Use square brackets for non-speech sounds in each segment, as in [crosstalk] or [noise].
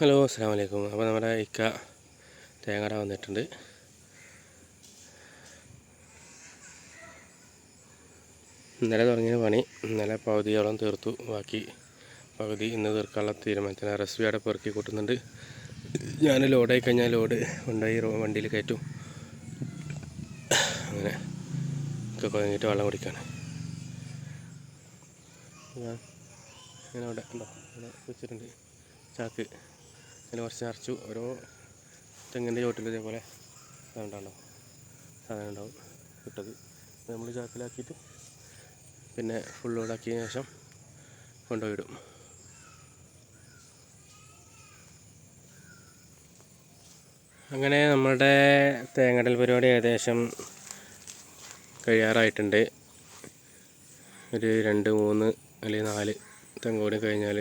Hello അസ്സാം വലൈക്കും അപ്പോൾ നമ്മുടെ ഇക്ക തേങ്ങട വന്നിട്ടുണ്ട്. ഇന്നലെ തുടങ്ങിയ പണി ഇന്നലെ പകുതിയോളം തീർത്തു. ബാക്കി പകുതി ഇന്ന് തീർക്കാനുള്ള തീരുമാനത്തിന് റെസിപ്പി അവിടെ പെറുക്കി കൂട്ടുന്നുണ്ട്. ഞാൻ ലോഡായി കഴിഞ്ഞാൽ ലോഡ് കൊണ്ടുപോയി റോ- വണ്ടിയിൽ കയറ്റും. അങ്ങനെ ഒക്കെ കുഴങ്ങിയിട്ട് വെള്ളം കുടിക്കാണ്. ഞാൻ ഇങ്ങനെ അവിടെ ഉണ്ടോ? ഇവിടെ വെച്ചിട്ടുണ്ട്. ചാക്ക്. അതിൽ കുറച്ച് നിറച്ചു ഓരോ തെങ്ങിന്റെ ചോട്ടിൽ ഇതേപോലെ ഉണ്ടാവും സാധനം ഉണ്ടാവും ഇട്ടത് നമ്മൾ ചാക്കിലാക്കിയിട്ട് പിന്നെ ഫുൾ ലോഡാക്കിയതിന് ശേഷം കൊണ്ടുപോയിടും. അങ്ങനെ നമ്മുടെ തേങ്ങടൽ പരിപാടി ഏകദേശം കഴിയാറായിട്ടുണ്ട്. ഒരു രണ്ട് മൂന്ന് അല്ലെങ്കിൽ നാല് തെങ്ങോടി കഴിഞ്ഞാൽ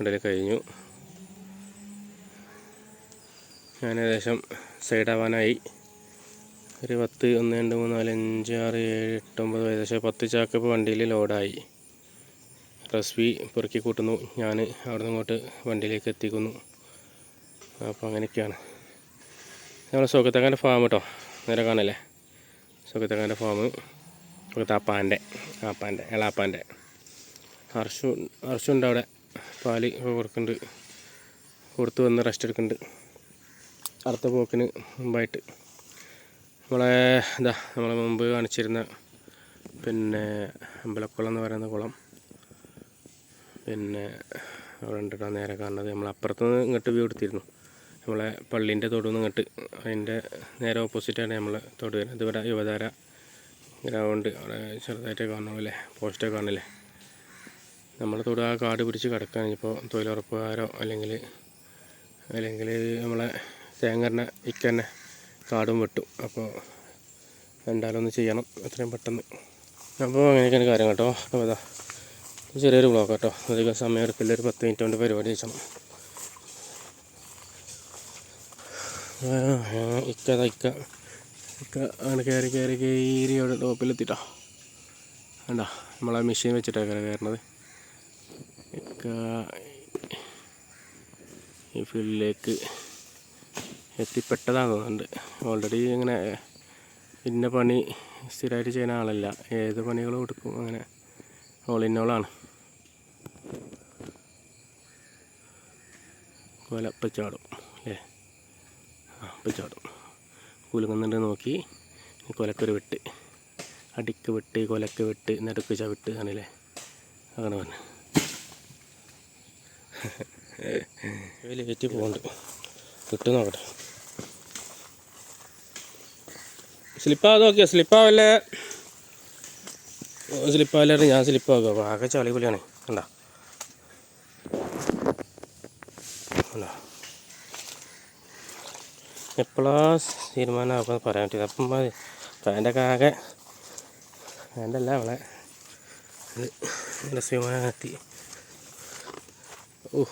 ഇടൽ കഴിഞ്ഞു. ഞാൻ ഏകദേശം സൈഡാവാനായി. ഒരു പത്ത് ഒന്ന് രണ്ട് മൂന്ന് നാല് അഞ്ച് ആറ് ഏഴ് എട്ട് ഒമ്പത് ഏകദേശം പത്ത് ചാക്ക് ഇപ്പോൾ വണ്ടിയിൽ ലോഡായി. റെസിപ്പി പെറുക്കി കൂട്ടുന്നു. ഞാൻ അവിടെ നിന്ന് ഇങ്ങോട്ട് വണ്ടിയിലേക്ക് എത്തിക്കുന്നു. അപ്പോൾ അങ്ങനെയൊക്കെയാണ്. നമ്മുടെ സുഖത്തക്കാന്റെ ഫാം കേട്ടോ നേരെ കാണല്ലേ? സുഖത്തക്കാന്റെ ഫാം സുഖത്താപ്പാന്റെ ആപ്പാന്റെ എളാപ്പാന്റെ. ഹർഷു ഹർഷുണ്ട് അവിടെ. പാൽ കൊടുക്കുന്നുണ്ട്. കൊടുത്ത് വന്ന് റെസ്റ്റ് എടുക്കുന്നുണ്ട്. അടുത്ത പോക്കിന് മുമ്പായിട്ട്. നമ്മളെ ഇതാ നമ്മൾ മുമ്പ് കാണിച്ചിരുന്ന പിന്നെ അമ്പലക്കുളം എന്ന് പറയുന്ന കുളം. പിന്നെ അവിടെ ഉണ്ടിട്ടാ നേരെ കാണുന്നത്. നമ്മൾ അപ്പുറത്ത് നിന്ന് ഇങ്ങോട്ട് വ്യൂ എടുത്തിരുന്നു. നമ്മളെ പള്ളീന്റെ തൊടുന്ന് ഇങ്ങോട്ട്. അതിന്റെ നേരെ ഓപ്പോസിറ്റാണ് നമ്മളെ തൊടു വരുന്നത്. ഇവിടെ യുവതാര ഗ്രൗണ്ട് അവിടെ ചെറുതായിട്ട് കാണണമല്ലേ പോസ്റ്റൊക്കെ കാണില്ലേ? നമ്മൾ തൊടുക ആ കാട് പിടിച്ച് കിടക്കാൻ ഇപ്പോൾ തൊഴിലുറപ്പുകാരോ അല്ലെങ്കിൽ അല്ലെങ്കിൽ നമ്മളെ തേങ്ങറിനെ ഇക്കന്നെ കാടും വെട്ടും. അപ്പോൾ എന്തായാലും ഒന്ന് ചെയ്യണം. എത്രയും പെട്ടെന്ന്. അപ്പോൾ അങ്ങനെയൊക്കെയാണ് കാര്യം കേട്ടോ. അപ്പോൾ ഇത് ചെറിയൊരു ബ്ലോക്ക് കേട്ടോ. അധികം സമയം എടുക്കില്ല. ഒരു പത്ത് മിനിറ്റ് കൊണ്ട് പരിപാടി ചെയ്യണം ഇക്ക ഇക്ക. ഇക്ക അങ്ങനെ കയറി കയറി കയറി അവിടെ ടോപ്പിലെത്തിട്ടോ. വേണ്ട നമ്മളാ മെഷീൻ വെച്ചിട്ടാണ് കയറുന്നത് ഇക്ക ഈ ഫീൽഡിലേക്ക് എത്തിപ്പെട്ടതാന്ന് തോന്നുന്നുണ്ട്. ഓൾറെഡി ഇങ്ങനെ ഇന്ന പണി സ്ഥിരമായിട്ട് ചെയ്യുന്ന ആളല്ല. ഏത് പണികളും എടുക്കും അങ്ങനെ. ഓൾ ഇന്നോളാണ് കൊല പച്ചാടും അല്ലേ? ആ പച്ചാടും കുലുങ്ങുന്നുണ്ട് നോക്കി. കൊലക്കൊരു വെട്ട്. അടിക്ക് വെട്ട് കൊലക്ക് വെട്ട് നടുക്ക് ചവിട്ട് ആണല്ലേ അങ്ങനെ പറഞ്ഞു. ലേറ്റ് പോകുന്നുണ്ട് കിട്ടും നോക്കട്ടെ. സ്ലിപ്പാകാതെ നോക്കിയോ സ്ലിപ്പാവല്ലേ സ്ലിപ്പാവല്ലേ ഞാൻ സ്ലിപ്പാക്കുക ആകെ ചളി പുലിയാണ് കണ്ടോ? എപ്പോഴാ തീരുമാനമാക്കുമെന്ന് പറയാൻ പറ്റില്ല. അപ്പം മതി. അതിന്റെ ഒക്കെ ആകെ അതിന്റെ അല്ല അവളെ തീരുമാനം എത്തി ഓ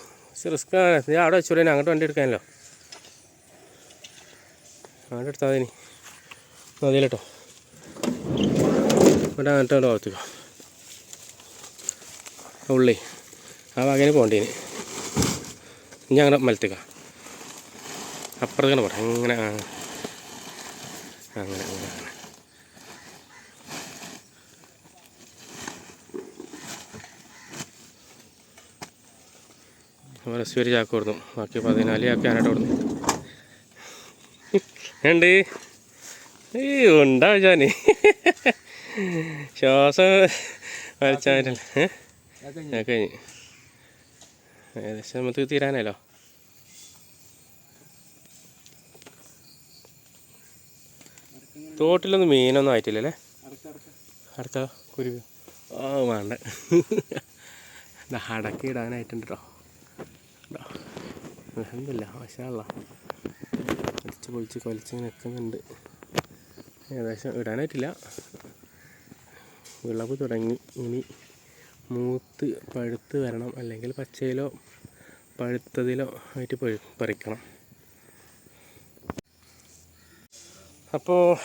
റിസ്ക്കാണ്. നീ അവിടെ വെച്ചോളൂ അങ്ങോട്ട് വണ്ടി എടുക്കാനല്ലോ. അങ്ങോട്ട് എടുത്താൽ മതി മതിയല്ലോ ഇവിടെ അങ്ങനത്തെ വളർത്തിക്കോ ഉള്ളി. ആ അങ്ങനെ പോണ്ടീന് ഇനി. അങ്ങനെ മലത്തിക്ക അപ്പുറത്തേക്കാണ് പോട്ടെ അങ്ങനെ. അങ്ങനെ അങ്ങനെ അങ്ങനെ. അപ്പോൾ ഒരു ചാക്ക് കൊടുത്തു. ബാക്കി പതിനാല് ചാക്ക് ഞാനായിട്ട് കൊടുത്തു. ഉണ്ട് ഈ ഉണ്ടാ ഞാൻ ശ്വാസം ഞാൻ കഴിഞ്ഞ്. ഏകദേശം നമുക്ക് തീരാനല്ലോ തോട്ടിലൊന്നും മീനൊന്നും ആയിട്ടില്ലല്ലേ? അടക്ക കുരുവി ഓ വേണ്ട. അടക്കി ഇടാനായിട്ടുണ്ടോ കേട്ടോ അലഹമില്ല മാഷാല്ല അടിച്ച് പൊളിച്ച് കൊലിച്ച് നിൽക്കുന്നുണ്ട് ഏകദേശം ഇടാനായിട്ടില്ല. വിളവ് തുടങ്ങി. ഇനി മൂത്ത് പഴുത്ത് വരണം. അല്ലെങ്കിൽ പച്ചയിലോ പഴുത്തതിലോ ആയിട്ട് പറിക്കണം. അപ്പോൾ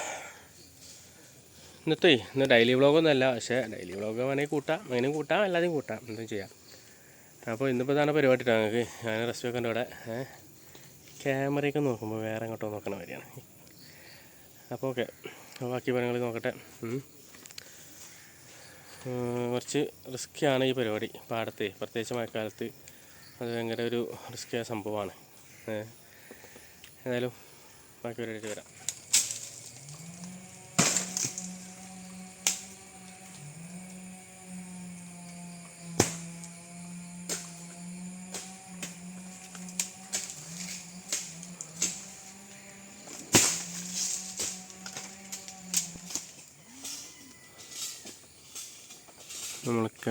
ഇന്നത്തെ ഇന്ന് ഡെയിലി വ്ളോഗൊന്നുമല്ല പക്ഷേ ഡെയിലി വ്ളോഗ് വേണമെങ്കിൽ കൂട്ടാം. അങ്ങനെയും കൂട്ടാം. എല്ലാതെയും കൂട്ടാം. എന്തും ചെയ്യാം. അപ്പോൾ ഇന്നിപ്പോൾ തന്നെ പരിപാടി ഞങ്ങൾക്ക് ഞാൻ റെസ്റ്റ് വെക്കേണ്ട ഇവിടെ. ക്യാമറയൊക്കെ നോക്കുമ്പോൾ വേറെ എങ്ങോട്ടോ നോക്കണ വരികയാണ് അപ്പോൾ ഓക്കെ. ബാക്കി പണികൾ നോക്കട്ടെ. കുറച്ച് റിസ്ക്കിയാണ് ഈ പരിപാടി. പാടത്തെ പ്രത്യേകിച്ച് മഴക്കാലത്ത്. അത് ഭയങ്കര ഒരു റിസ്ക്കിയായ സംഭവമാണ്. ഏതായാലും ബാക്കി പരിപാടി വരാം.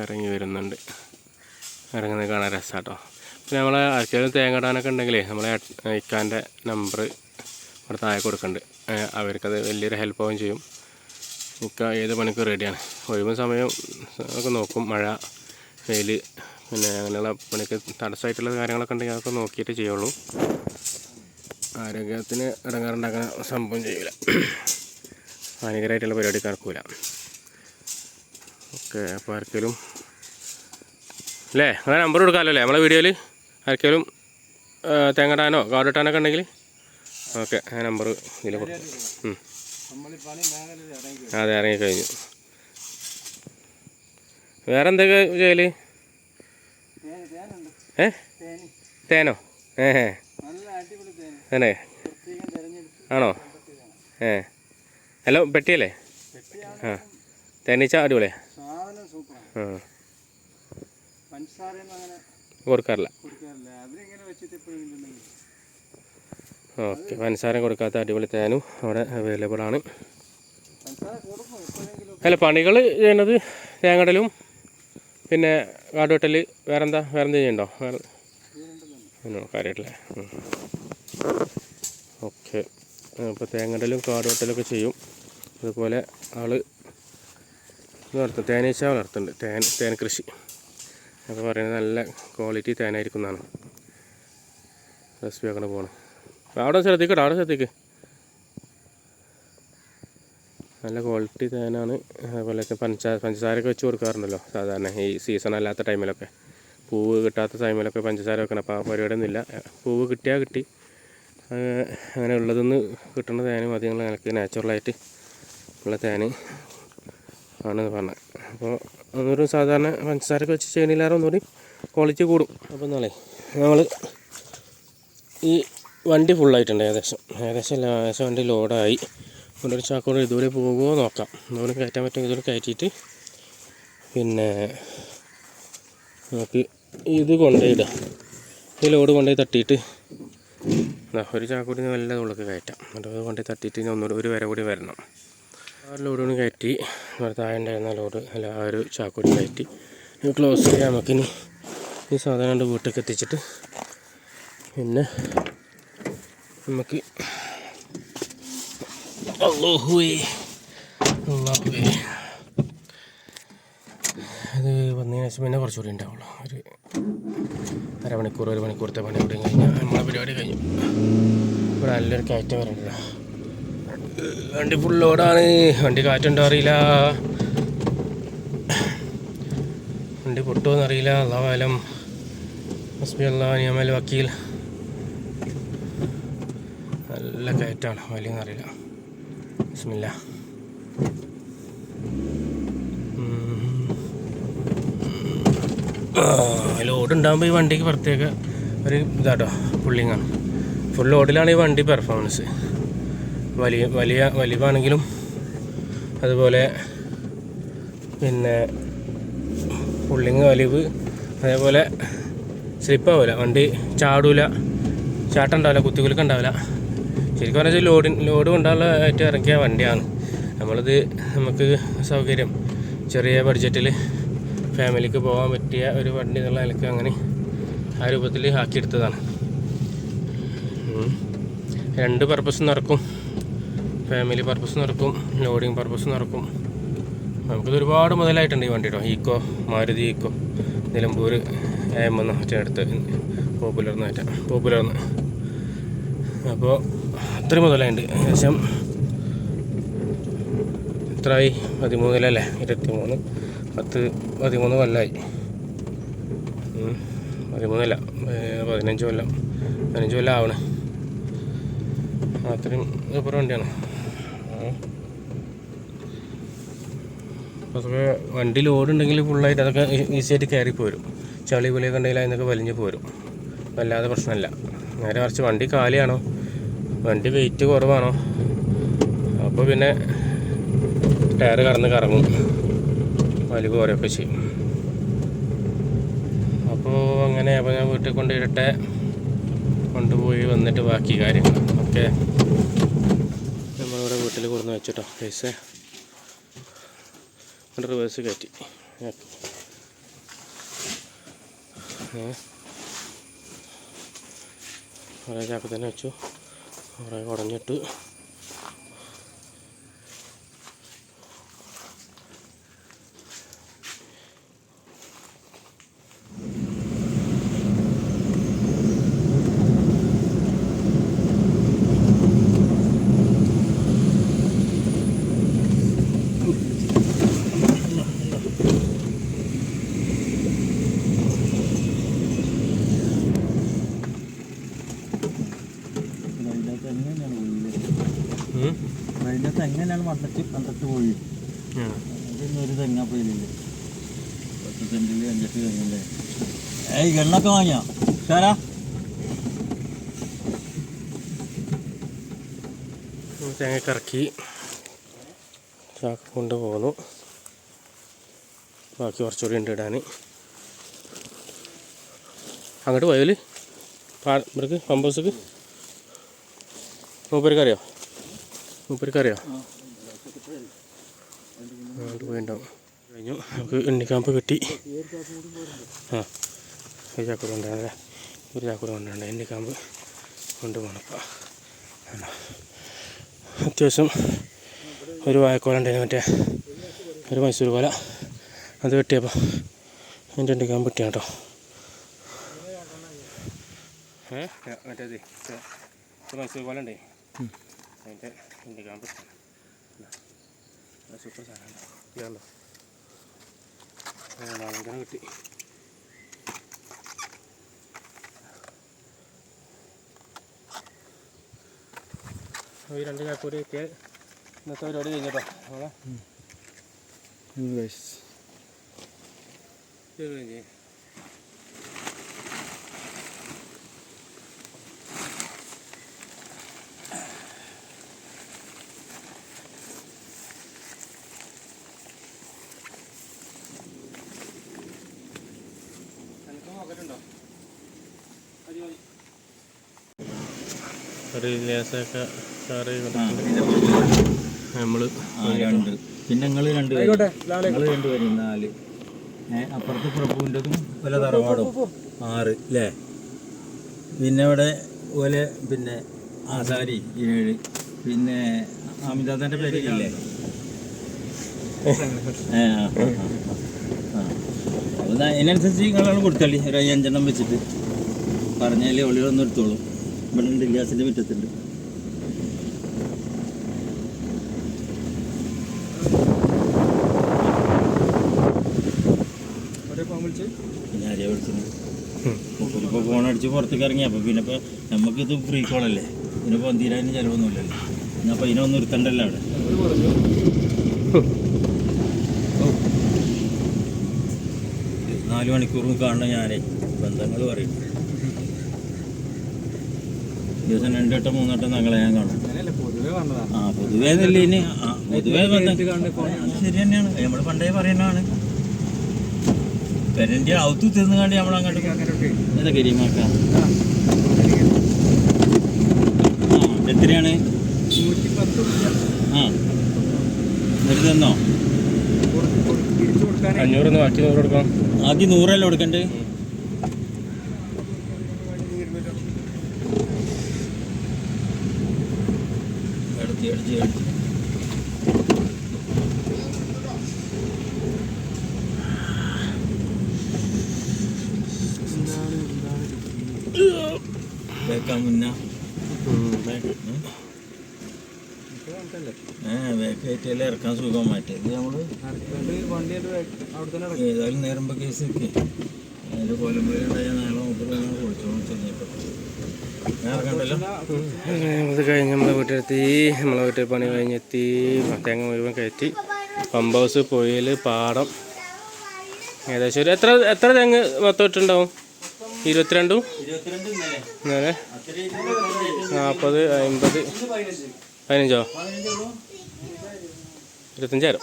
ഇറങ്ങി വരുന്നുണ്ട്. ഇറങ്ങുന്നത് കാണാൻ രസമാട്ടോ പിന്നെ നമ്മളെ ആർക്കെങ്കിലും തേങ്ങ ഇടാനൊക്കെ ഉണ്ടെങ്കിലേ നമ്മളെ ഇക്കാന്റെ നമ്പർ ഇവിടെ താഴെ കൊടുക്കുന്നുണ്ട് അവർക്കത് വലിയൊരു ഹെൽപ്പാവും ചെയ്യും. ഇക്ക ഏത് പണിക്കും റെഡിയാണ് ഒഴിവ് സമയം ഒക്കെ നോക്കും. മഴ വെയിൽ പിന്നെ അങ്ങനെയുള്ള പണിക്ക് തടസ്സമായിട്ടുള്ള കാര്യങ്ങളൊക്കെ ഉണ്ടെങ്കിൽ അതൊക്കെ നോക്കിയിട്ട് ചെയ്യുള്ളൂ. ആരോഗ്യത്തിന് ഇടങ്ങാറുണ്ടാക്കുന്ന സംഭവം ചെയ്യില്ല [clears throat] ഹാനികരമായിട്ടുള്ള പരിപാടി നടക്കൂല. ഓക്കെ അപ്പോൾ ആർക്കെങ്കിലും അല്ലേ? അങ്ങനെ നമ്പർ കൊടുക്കാമല്ലോ അല്ലേ? നമ്മളെ വീഡിയോയിൽ ആർക്കെങ്കിലും തേങ്ങടാനോ കാടിട്ടാനൊക്കെ ഉണ്ടെങ്കിൽ? ഓക്കെ ആ നമ്പർ ഇതിൽ കൊടുക്കും. അതെ ഇറങ്ങിക്കഴിഞ്ഞു. വേറെ എന്തൊക്കെ ചെയ്യൽ? ഏ? തേനോ? ഏ. തന്നെ. ആണോ? ഏ. ഹലോ പെട്ടിയല്ലേ? ആ. തേനീച്ച അടിപൊളിയാ സാധനം സൂപ്പറാണ് ആ പഞ്ചസാരയൊന്നും അങ്ങനെ കൊടുക്കാറില്ല. ഓക്കെ പഞ്ചസാര കൊടുക്കാത്ത അടിപൊളി തേനും അവിടെ അവൈലബിൾ ആണ്. അല്ല പണികൾ ചെയ്യുന്നത് തേങ്ങടലും പിന്നെ കാടുവെട്ടൽ വേറെന്താ വേറെന്താ ചെയ്യണ്ടോ വേറെ കാര്യമായിട്ടില്ലേ. ഓക്കെ അപ്പോൾ തേങ്ങടലും കാടുവെട്ടലൊക്കെ ചെയ്യും. അതുപോലെ ആൾ ഇത് വളർത്തും തേനീച്ച വളർത്തുന്നുണ്ട്. തേൻ തേൻ കൃഷി. അപ്പോൾ പറയുന്നത് നല്ല ക്വാളിറ്റി തേനായിരിക്കും എന്നാണ്. റെസിപ്പി ആക്കണ പോകണം അവിടെ ശ്രദ്ധിക്കട്ടോ അവിടെ ശ്രദ്ധിക്ക് നല്ല ക്വാളിറ്റി തേനാണ്. അതുപോലെ പഞ്ചസാര പഞ്ചസാരയൊക്കെ വെച്ച് കൊടുക്കാറുണ്ടല്ലോ. സാധാരണ ഈ സീസൺ അല്ലാത്ത ടൈമിലൊക്കെ പൂവ് കിട്ടാത്ത ടൈമിലൊക്കെ പഞ്ചസാര വെക്കണം. അപ്പോൾ ആ പരിപാടിയൊന്നുമില്ല. പൂവ് കിട്ടിയാൽ കിട്ടി. അങ്ങനെ ഉള്ളതെന്ന് കിട്ടുന്ന തേനും മതി നിങ്ങൾ എനിക്ക് നാച്ചുറലായിട്ട് ഉള്ള തേന്. ആണെന്ന് പറഞ്ഞത്. അപ്പോൾ ഒരു സാധാരണ പഞ്ചസാരക്ക് വെച്ച് ചെയ്യണില്ലാതെ ഒന്നുകൂടി ക്വാളിറ്റി കൂടും. അപ്പോൾ എന്നാലേ നമ്മൾ ഈ വണ്ടി ഫുള്ളായിട്ടുണ്ട് ഏകദേശം. ഏകദേശം എല്ലാ ഏകദേശം വണ്ടി ലോഡായി. കൊണ്ടൊരു ചാക്കോട് ഇതുവരെ പോകുമോ നോക്കാം. ഇതുവരെ കയറ്റാൻ പറ്റും ഇതുവരെ കയറ്റിയിട്ട് പിന്നെ നമുക്ക് ഇത് കൊണ്ടുപോയിടാം ഈ ലോഡ് കൊണ്ടുപോയി തട്ടിയിട്ട് ഒരു ചാക്കൂടി നല്ല ഉള്ളൊക്കെ കയറ്റാം. എന്നിട്ട് അത് കൊണ്ടുപോയി തട്ടിയിട്ട് ഇനി ഒന്നുകൂടി ഒരു വര കൂടി വരണം. ആ ലോഡ് കൂടി കയറ്റി താഴെ ഉണ്ടായിരുന്ന ലോഡ് അല്ല ആ ഒരു ചാക്കൂടി കയറ്റി. ക്ലോസ് ചെയ്യാൻ നമുക്കിനി ഈ സാധനം കൊണ്ട് വീട്ടിലേക്ക് എത്തിച്ചിട്ട് പിന്നെ നമുക്ക് അത് വന്നതിന് ശേഷം പിന്നെ കുറച്ചുകൂടി ഉണ്ടാവുള്ളൂ. ഒരു അരമണിക്കൂർ ഒരു മണിക്കൂറത്തെ പണി കൂടി കഴിഞ്ഞാൽ നമ്മളെ പരിപാടി കഴിഞ്ഞു. ഇവിടെ നല്ലൊരു കയറ്റം വരണ്ടല്ലോ. വണ്ടി ഫുൾ ലോഡാണ് വണ്ടി കാറ്റുണ്ടോ അറിയില്ല. വണ്ടി പൊട്ടുമെന്ന് അറിയില്ല. അള്ളാഹലം ഹസ്ബി അള്ളാഹ് നിയമൽ വക്കീൽ. നല്ല കയറ്റാണ്. വലിയെന്ന് അറിയില്ല. ബിസ്മില്ല. ലോഡ് ഉണ്ടാകുമ്പോൾ ഈ വണ്ടിക്ക് പ്രത്യേക ഒരു ഇതാട്ടോ. പുള്ളിങ്ങാണ്. ഫുൾ ലോഡിലാണ് ഈ വണ്ടി പെർഫോമൻസ് വലിയ വലിയ വലിവാണെങ്കിലും അതുപോലെ പിന്നെ പുള്ളിങ് വലിവ് അതേപോലെ സ്ലിപ്പാവില്ല വണ്ടി ചാടൂല ചാട്ടം ഉണ്ടാവില്ല കുത്തിക്കുലുക്കം ഉണ്ടാവില്ല. ശരിക്കും പറഞ്ഞാൽ ലോഡ് ലോഡ് കൊണ്ടുള്ള ഏറ്റവും ഇറക്കിയ വണ്ടിയാണ്. നമ്മളിത് നമുക്ക് സൗകര്യം ചെറിയ ബഡ്ജറ്റിൽ ഫാമിലിക്ക് പോകാൻ പറ്റിയ ഒരു വണ്ടി എന്നുള്ള നിലയ്ക്ക് അങ്ങനെ ആ രൂപത്തിൽ ആക്കിയെടുത്തതാണ്. രണ്ട് പർപ്പസ് നടക്കും. ഫാമിലി പർപ്പസ് നടക്കും ലോഡിങ് പർപ്പസ് നടക്കും നമുക്കിത് ഒരുപാട് മുതലായിട്ടുണ്ട് ഈ വണ്ടിയുടെ ഈക്കോ മാരുതി ഈക്കോ നിലമ്പൂർ ഏമെന്ന് പോപ്പുലർ അടുത്ത് പോപ്പുലർ പോപ്പുലർന്ന് അപ്പോൾ അത്രയും മുതലായിട്ടുണ്ട് ഏകദേശം എത്രയായി പതിമൂന്നിലല്ലേ? ഇരുപത്തി മൂന്ന് പത്ത് പതിമൂന്ന് കൊല്ലമായി. പതിമൂന്നല്ല പതിനഞ്ച് കൊല്ലം. പതിനഞ്ച് കൊല്ലം ആവണേ അത്രയും സൂപ്പർ വണ്ടിയാണ്. അതൊക്കെ വണ്ടി ലോഡ് ഉണ്ടെങ്കിൽ ഫുള്ളായിട്ട് അതൊക്കെ ഈസി ആയിട്ട് കയറി പോരും. ചളി പുലിയൊക്കെ ഉണ്ടെങ്കിൽ അതിനൊക്കെ വലിഞ്ഞ് പോരും. വല്ലാതെ പ്രശ്നമല്ല നേരെ കുറച്ച് വണ്ടി കാലിയാണോ? വണ്ടി വെയിറ്റ് കുറവാണോ? അപ്പോൾ പിന്നെ ടയർ കറന്ന് കറങ്ങും. വലി പോരൊക്കെ ചെയ്യും. അപ്പോൾ അങ്ങനെ അപ്പോൾ ഞാൻ വീട്ടിൽ കൊണ്ടുവരട്ടെ. കൊണ്ടുപോയി വന്നിട്ട് ബാക്കി കാര്യങ്ങൾ ഓക്കെ. നമ്മളിവിടെ വീട്ടിൽ കൊടുന്ന് വെച്ചിട്ടോ പൈസ റിവേഴ്സ് കയറ്റി. കുറേ ചാക്ക് തന്നെ വെച്ചു. കുറേ കുടഞ്ഞിട്ട് അതിന്റെ തെങ്ങനെയാണ് പോയി? ആ. അതൊന്നും ഒരു തെങ്ങ പോയില്ലേ? പത്ത് സെന്റിൽ അഞ്ചെട്ട് തെങ്ങല്ലേ? ഏയ് ഗണ്ണൊക്കെ വാങ്ങിയാ? സാരാ തേങ്ങ കറക്കി ചാക്ക് കൊണ്ട് പോന്നു. ബാക്കി കുറച്ചുകൂടി ഉണ്ട് ഇടാൻ അങ്ങോട്ട് പോയാൽ പാ ഇവർക്ക് പമ്പേഴ്സക്ക് മൂപ്പർക്ക് അറിയോ മൂപ്പർക്ക് അറിയോ അങ്ങോട്ട് പോയിണ്ടാവും. കഴിഞ്ഞു. നമുക്ക് ഉണ്ണിക്കാമ്പ് കിട്ടി. ആ. ഒരു ചാക്കൂടെ കൊണ്ടാണല്ലേ ഒരു ചാക്കൂടെ കൊണ്ടാണ് ഉണ്ണിക്കാമ്പ് കൊണ്ടുപോകണം അത്യാവശ്യം ഒരു വായക്കോല ഉണ്ടായിരുന്നു മറ്റേ ഒരു മൈസൂർ കോല. അത് വെട്ടിയപ്പോൾ എന്റെ ഉണ്ടിക്കാൻ കിട്ടിയാണ് കേട്ടോ ഏ മറ്റേത്. ഒരു മൈസൂർ കോല ഉണ്ടേ? അതിന്റെ ഉണ്ടിക്കാൻ പറ്റിയ സൂപ്പർ സാധനം ഇതാണല്ലോ നാലഞ്ചന കിട്ടി ഈ രണ്ട് ചാക്കൂരി കിട്ടിയാൽ ഇന്നത്തെ പരിപാടി കഴിഞ്ഞട്ടോ നമ്മളെ കഴിഞ്ഞ് ഒരു ലേസൊക്കെ കറി നമ്മൾ രണ്ട്. പിന്നെ നിങ്ങൾ രണ്ട് നിങ്ങൾ രണ്ടുപേരും നാല്. അപ്പുറത്ത് പ്രഭുവിന്റെതും പല തറവാടും. ആറ് അല്ലേ പിന്നെ ഇവിടെ പോലെ പിന്നെ ആസാരി ഏഴ്. പിന്നെ അമിതാദന്റെ പേരില്ലേ അതിനനുസരിച്ച് നിങ്ങളാണ് കൊടുത്തള്ളി. ഒരു അഞ്ചെണ്ണം വെച്ചിട്ട്. പറഞ്ഞാൽ ഒളികളൊന്നും എടുത്തോളൂ. ഇവിടെ ഉണ്ട് ഗ്യാസിന്റെ മുറ്റത്തുണ്ട്. വിളിച്ചത്? ഇപ്പോൾ ഫോൺ അടിച്ച് പുറത്തേക്ക് ഇറങ്ങി അപ്പോൾ പിന്നെ ഇപ്പോൾ നമുക്കിത് ഫ്രീ കോളല്ലേ പിന്നെ തീരാനും ചിലവൊന്നുമില്ലല്ലോ. എന്നാൽ അപ്പോൾ ഇതിനൊന്നും ഇരുത്തണ്ടല്ലോ അവിടെ. നാല് മണിക്കൂറും കാണണം ഞാനേ. ബന്ധങ്ങൾ പറയും ദിവസം രണ്ടുവട്ടം മൂന്നുവട്ടം ഞങ്ങളെ ഞാൻ കാണും. ആ പൊതുവേ നെല്ലിന് ആ പൊതുവേ ശരി തന്നെയാണ്. നമ്മൾ പണ്ടേ പറയുന്നതാണ്. പെരന്റെ ഔത്ത് തിന്നു കണ്ടി നമ്മൾ അങ്ങോട്ട് എന്താ കരിമാക്ക എത്രയാണ്? ആ എന്നിട്ട് തന്നോ? അഞ്ഞൂറ് ബാക്കി നൂറ് കൊടുക്കാം. ആദ്യം നൂറല്ലേ കൊടുക്കണ്ടേ? അടിച്ച് അടിച്ച് വേക്കാൻ മുന്ന ഏ വേക്കായിട്ടല്ലേ ഇറക്കാൻ സുഖം മാറ്റി ഇത് നമ്മൾ ഏതായാലും നേരം കേസ് ഒക്കെ. അതിന്റെ കോലമ്പുഴയുണ്ടായ നാളെ മുപ്പത് കുളിച്ചോളം ചെന്നപ്പോൾ ഇത് കഴിഞ്ഞ് നമ്മളെ വീട്ടിലെത്തി. നമ്മളെ വീട്ടിൽ പണി കഴിഞ്ഞെത്തി. തേങ്ങ മുഴുവൻ കയറ്റി. പമ്പ് ഹൗസ് പൊയിൽ പാടം. ഏകദേശം ഒരു എത്ര എത്ര തെങ്ങ് മൊത്തം ഇട്ടുണ്ടാവും? ഇരുപത്തിരണ്ടും? ഇന്നലെ? നാൽപ്പത് അമ്പത് പതിനഞ്ചോ? ഇരുപത്തഞ്ചായിരം.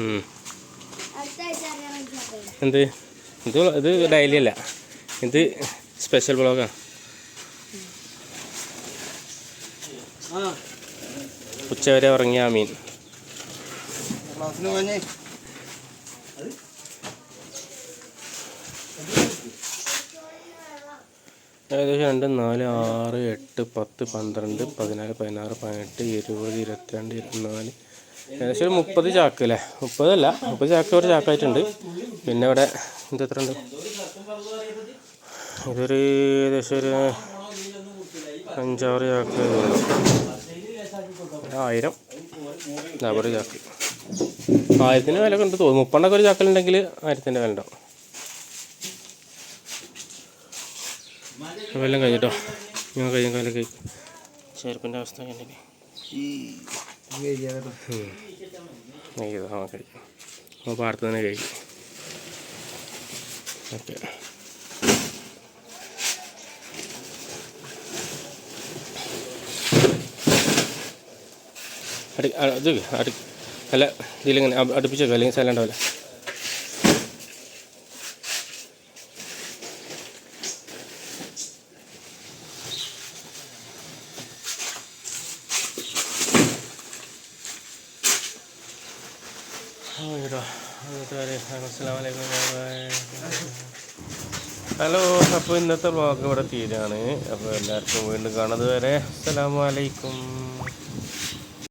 ഉം. എന്ത്? ഇത് ഇത് ഡെയിലി അല്ല. ഇത് സ്പെഷ്യൽ ബ്ലോഗാണ് ഉച്ചവരെ ഉറങ്ങിയ മീൻ ഏകദേശം രണ്ട് നാല് ആറ് എട്ട് പത്ത് പന്ത്രണ്ട് പതിനാല് പതിനാറ് പതിനെട്ട് ഇരുപത് ഇരുപത്തിരണ്ട് ഇരുപത്തിനാല് ഏകദേശം ഒരു മുപ്പത് ചാക്ക് അല്ലേ? മുപ്പതല്ല മുപ്പത് ചാക്ക് ഒരു ചാക്കായിട്ടുണ്ട്. പിന്നെ ഇവിടെ ഇത് എത്ര ഉണ്ട്? ഇതൊരു ഏകദേശം ഒരു അഞ്ചാറ് ചാക്ക് ആയിരം. നബറ് ചാക്ക്. ആയിരത്തിന് വില ഉണ്ട് തോന്നുന്നു. മുപ്പണ്ണൊക്കെ ഒരു ചാക്കലുണ്ടെങ്കിൽ ആയിരത്തിന്റെ വില ഉണ്ടാവും. വെള്ളം കഴിഞ്ഞിട്ടോ? ഞാൻ കഴിഞ്ഞ കാലം കഴിക്കും ചെരുപ്പിന്റെ അവസ്ഥ കഴിക്കും അപ്പോൾ പാടത്ത് തന്നെ കഴിക്കും ഓക്കെ അടി ഇത് അടി അല്ല ഇതിലിങ്ങനെ അടുപ്പിച്ചേക്കോ അല്ലെങ്കിൽ സ്ഥലം ഉണ്ടാവില്ല ഹലോ അപ്പോൾ ഇന്നത്തെ വ്ളോഗ് ഇവിടെ തീരാണ്. അപ്പോൾ എല്ലാവർക്കും വീണ്ടും കാണുന്നത് വരെ. അസ്സലാമു അലൈക്കും.